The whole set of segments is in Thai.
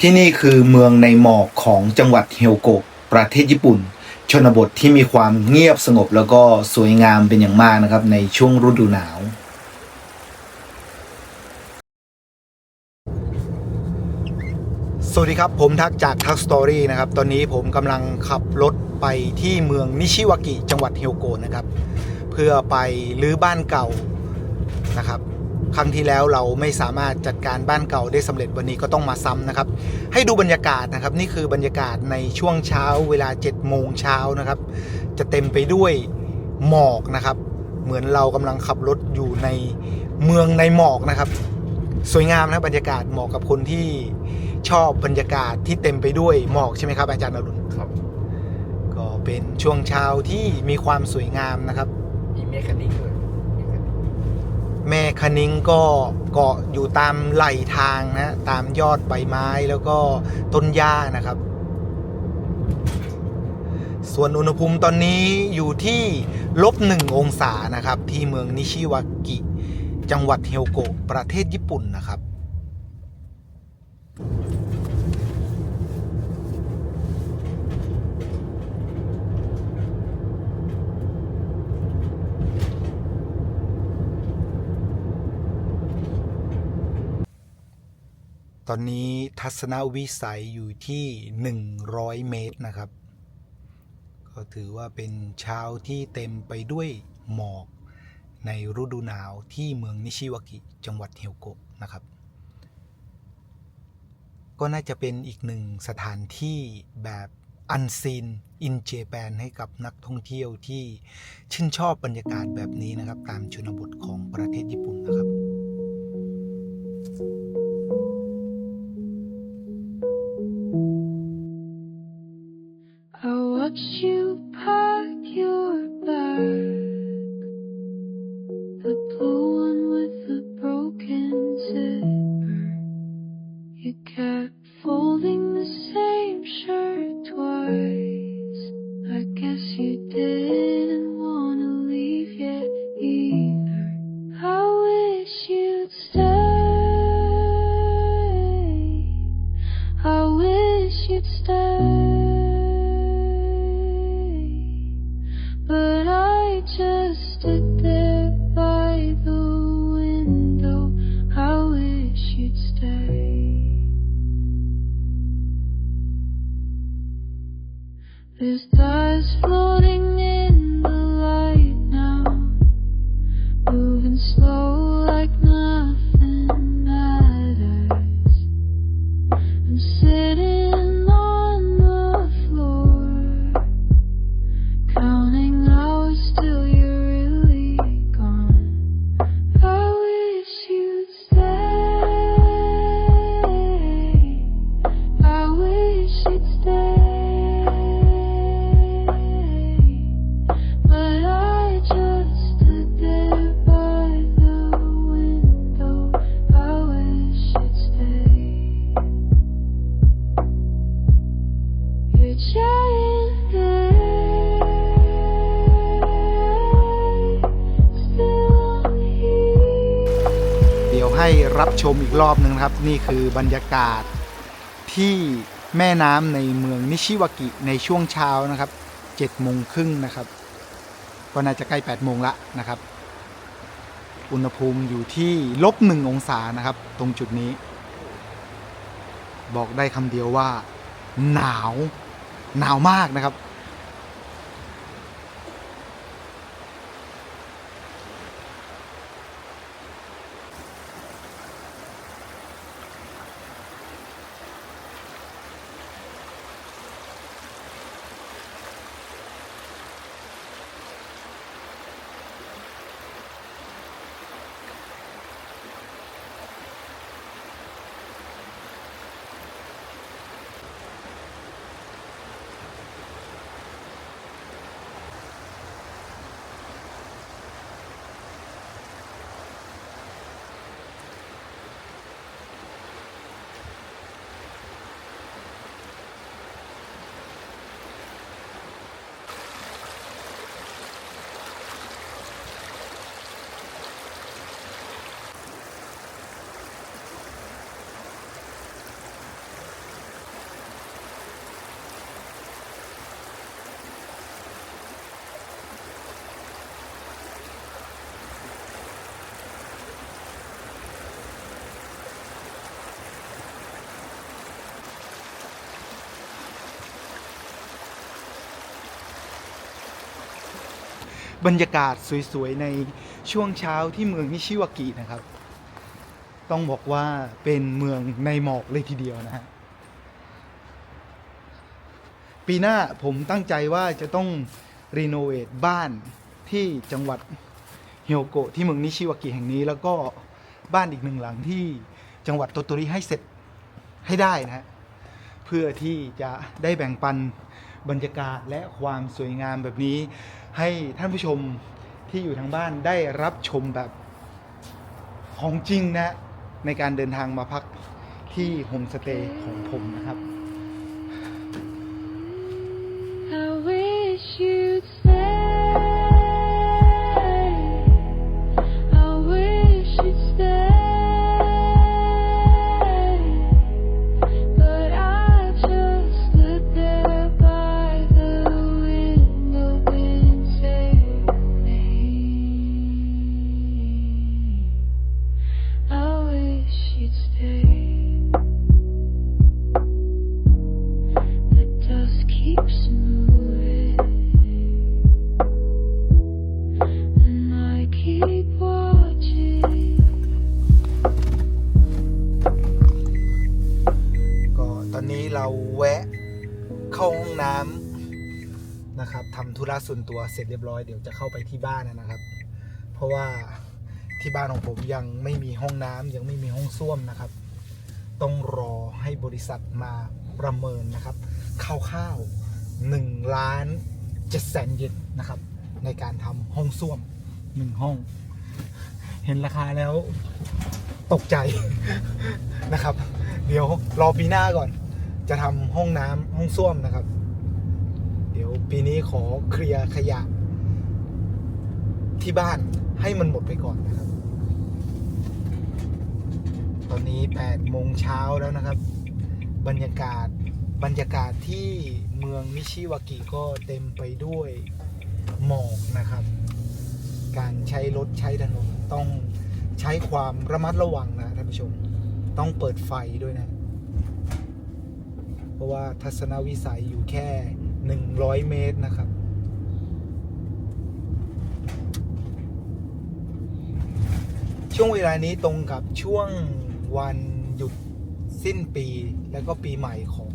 ที่นี่คือเมืองในหมอกของจังหวัดเฮียวโกะประเทศญี่ปุ่น ชนบทที่มีความเงียบสงบแล้วก็สวยงามเป็นอย่างมากนะครับ ในช่วงฤดูหนาว สวัสดีครับ ผมทักจากทักสตอรี่นะครับ ตอนนี้ผมกำลังขับรถไปที่เมืองนิชิวากิจังหวัดเฮียวโกะนะครับ เพื่อไปรื้อบ้านเก่านะครับ ครั้งที่แล้วเราไม่สามารถจัดการบ้านเก่าได้สำเร็จวันนี้ก็ต้องมาซ้ำนะครับ ให้ดูบรรยากาศนะครับ นี่คือบรรยากาศในช่วงเช้าเวลา7โมงเช้านะครับ จะเต็มไปด้วยหมอกนะครับ เหมือนเรากำลังขับรถอยู่ในเมืองในหมอกนะครับ สวยงามนะบรรยากาศเหมาะกับคนที่ชอบบรรยากาศที่เต็มไปด้วยหมอกใช่ไหมครับอาจารย์อรุณครับ ก็เป็นช่วงเช้าที่มีความสวยงามนะครับมีเมคานิกด้วยเมคานิก แม่คณิงก็เกาะอยู่ตามไหลทางนะตามยอดใบไม้แล้วก็ต้นหญ้านะครับ ส่วนอุณหภูมิตอนนี้อยู่ที่ลบหนึ่งองศานะครับ ที่เมืองนิชิวากิ จังหวัดเฮียวโกะประเทศญี่ปุ่นนะครับ ตอนนี้ทัศนวิสัยอยู่ที่ 100 เมตรนะครับ ก็ถือว่าเป็นเช้าที่เต็มไปด้วยหมอกในฤดูหนาวที่เมืองนิชิวากิจังหวัดเฮียวโกะนะครับ ก็น่าจะเป็นอีกหนึ่งสถานที่แบบอันซีนอินเจแปนให้กับนักท่องเที่ยวที่ชื่นชอบบรรยากาศแบบนี้นะครับ ตามชนบทของประเทศญี่ปุ่นนะครับ stars floating เดี๋ยวให้รับชมอีกรอบหนึ่งนะครับ นี่คือบรรยากาศที่แม่น้ำในเมืองนิชิวากิในช่วงเช้านะครับ7โมงครึ่งนะครับ ก็น่าจะใกล้8โมงละนะครับ อุณหภูมิอยู่ที่ลบหนึ่งองศานะครับ ตรงจุดนี้ บอกได้คำเดียวว่า หนาว หนาวมากนะครับ บรรยากาศสวยๆ ในช่วงเช้าที่เมืองนิชิวากินะครับ ต้องบอกว่าเป็นเมืองในหมอกเลยทีเดียวนะฮะปีหน้าผมตั้งใจว่าจะต้องรีโนเวทบ้านที่จังหวัดเฮียวโกะที่เมืองนิชิวากิแห่งนี้ แล้วก็บ้านอีกหนึ่งหลังที่จังหวัดโตโตริให้เสร็จให้ได้นะฮะเพื่อที่จะได้แบ่งปัน บรรยากาศและความสวยงามแบบนี้ ให้ท่านผู้ชมที่อยู่ทางบ้านได้รับชมแบบของจริงนะ ในการเดินทางมาพักที่โฮมสเตย์ของผมนะครับ เราแวะเข้าห้องน้ำนะครับทำธุระส่วนตัวเสร็จเรียบร้อยเดี๋ยวจะเข้าไปที่บ้านนะครับ เพราะว่าที่บ้านของผมยังไม่มีห้องน้ำยังไม่มีห้องส้วมนะครับ ต้องรอให้บริษัทมาประเมินนะครับคร่าวๆหนึ่งล้านเจ็ดแสนเยนนะครับ ในการทำห้องส้วมหนึ่งห้อง เห็นราคาแล้วตกใจนะครับ เดี๋ยวรอปีหน้าก่อน จะทำห้องน้ำห้องส้วมนะครับ เดี๋ยวปีนี้ขอเคลียร์ขยะ ที่บ้านให้มันหมดไปก่อนนะครับ ตอนนี้8โมงเช้าแล้วนะครับ บรรยากาศบรรยากาศที่เมืองมิชิวากิก็เต็มไปด้วยหมอกนะครับ การใช้รถใช้ถนนต้องใช้ความระมัดระวังนะท่านผู้ชม ต้องเปิดไฟด้วยนะ เพราะว่าทัศนวิสัยอยู่แค่ 100 เมตรนะครับ ช่วงเวลานี้ตรงกับช่วงวันหยุดสิ้นปีแล้วก็ปีใหม่ของ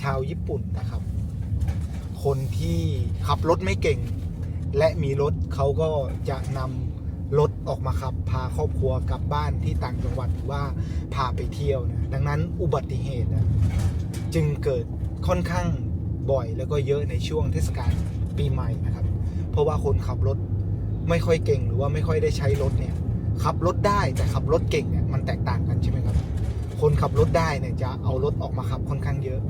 ชาวญี่ปุ่นนะครับ คนที่ขับรถไม่เก่ง และมีรถเขาก็จะนำรถออกมาขับ พาครอบครัวกลับบ้านที่ต่างจังหวัดหรือว่าพาไปเที่ยวนะ ดังนั้นอุบัติเหตุนะ จึงเกิดค่อนข้างบ่อยแล้วก็เยอะในช่วงเทศกาลปีใหม่นะครับ เพราะว่าคนขับรถไม่ค่อยเก่งหรือว่าไม่ค่อยได้ใช้รถเนี่ยขับรถได้แต่ขับรถเก่งเนี่ยมันแตกต่างกันใช่ไหมครับ คนขับรถได้เนี่ยจะเอารถออกมาขับค่อนข้างเยอะ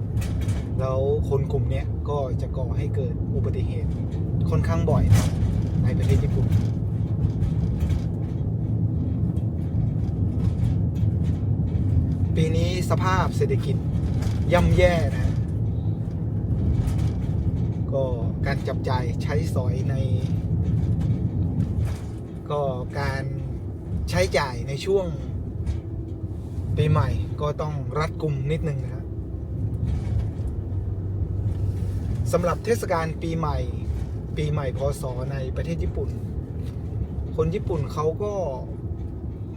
แล้วคนกลุ่มนี้ก็จะก่อให้เกิดอุบัติเหตุค่อนข้างบ่อยนะในประเทศญี่ปุ่นปีนี้สภาพเศรษฐกิจ ย่ำแย่นะ ก็การจับจ่ายใช้สอยใน ก็การใช้จ่ายในช่วงปีใหม่ก็ต้องรัดกุมนิดนึงนะสำหรับเทศกาลปีใหม่ ปีใหม่พศในประเทศญี่ปุ่น คนญี่ปุ่นเขาก็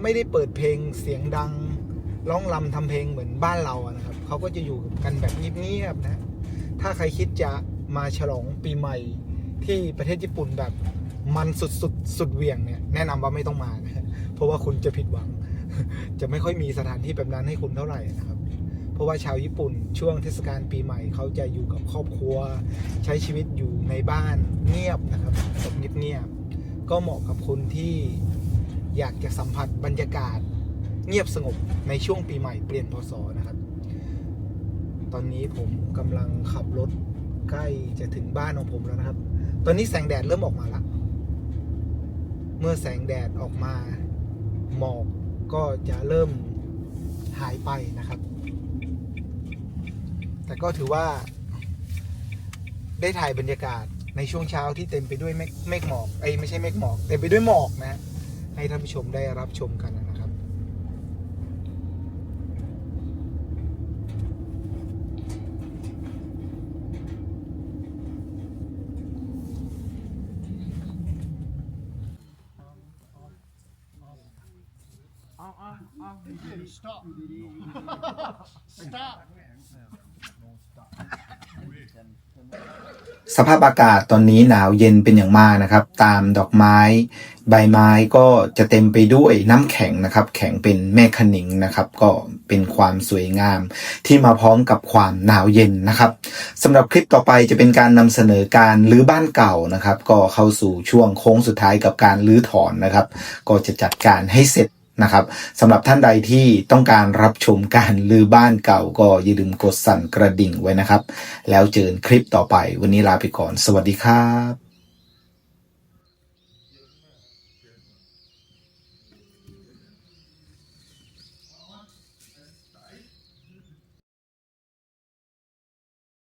ไม่ได้เปิดเพลงเสียงดัง ร้องรำทำเพลงเหมือนบ้านเราอะนะครับเขาก็จะอยู่กันแบบเงียบๆนะถ้าใครคิดจะมาฉลองปีใหม่ที่ประเทศญี่ปุ่นแบบมันสุดสุดสุดเหวี่ยงเนี่ยแนะนำว่าไม่ต้องมานะเพราะว่าคุณจะผิดหวัง จะไม่ค่อยมีสถานที่แบบนั้นให้คุณเท่าไหร่นะครับ เพราะว่าชาวญี่ปุ่นช่วงเทศกาลปีใหม่เขาจะอยู่กับครอบครัว ใช้ชีวิตอยู่ในบ้านเงียบนะครับแบบเงียบๆก็เหมาะกับคนที่อยากจะสัมผัสบรรยากาศ เงียบสงบในช่วงปีใหม่เปลี่ยนพศนะครับ ตอนนี้ผมกำลังขับรถใกล้จะถึงบ้านของผมแล้วนะครับ ตอนนี้แสงแดดเริ่มออกมาละ เมื่อแสงแดดออกมา หมอกก็จะเริ่มหายไปนะครับ แต่ก็ถือว่าได้ถ่ายบรรยากาศในช่วงเช้าที่เต็มไปด้วยเมฆหมอกไอ้ไม่ใช่เมฆหมอกเต็มไปด้วยหมอกนะ ให้ท่านผู้ชมได้รับชมกันนะ ครับสภาพอากาศตอนนี้หนาวเย็นเป็นอย่างมากนะครับ ตามดอกไม้ ใบไม้ก็จะเต็มไปด้วยน้ำแข็งนะครับ แข็งเป็นแม่ขนิงนะครับ ก็เป็นความสวยงาม ที่มาพร้อมกับความหนาวเย็นนะครับสำหรับคลิปต่อไปจะเป็นการนำเสนอการรื้อบ้านเก่านะครับ ก็เข้าสู่ช่วงโค้งสุดท้ายกับการรื้อถอนนะครับ ก็จะจัดการให้เสร็จ นะครับสำหรับท่านใดที่ต้องการรับชมการลือบ้านเก่าก็อย่าลืมกดสั่นกระดิ่งไว้นะครับ แล้วเจอกันคลิปต่อไปวันนี้ลาไปก่อน สวัสดีครับ